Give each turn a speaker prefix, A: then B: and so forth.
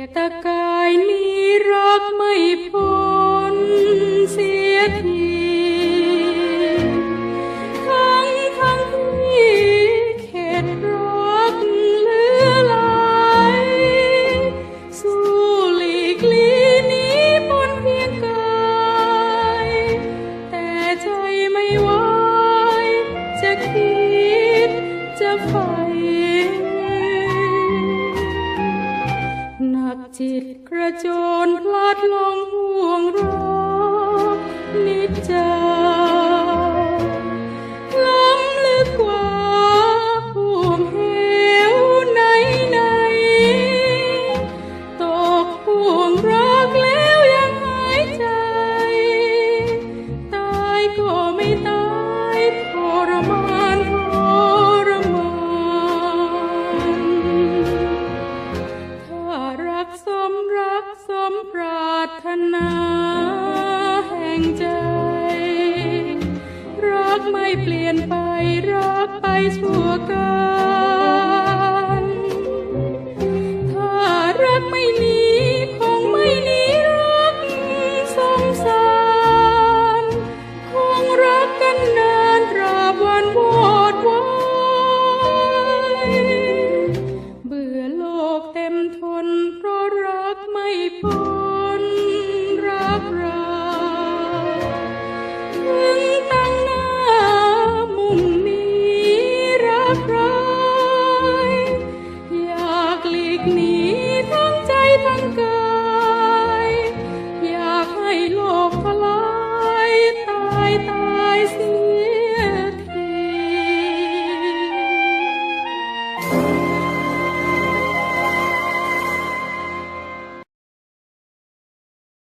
A: ียกตะกายนี้รักไม่พ้นเสียทีทั้งทั้งที่เข็ดรักเหลือหลายสู้หลีกลีนี้ปนเพียงกาย แต่ใจไม่ไหวจะคิดจะใฝ่ จิตกระโจนพลัดลงห่วงารถนาแห่งใจ รักไม่เปลี่ยนไป รักไปชั่วกันถ้ารักไม่หนีคงไม่หนีรักสงสารคงรักกันนานตราบวันวอดวายเบื่อโลกเต็มทนเพราะรักไม่พอ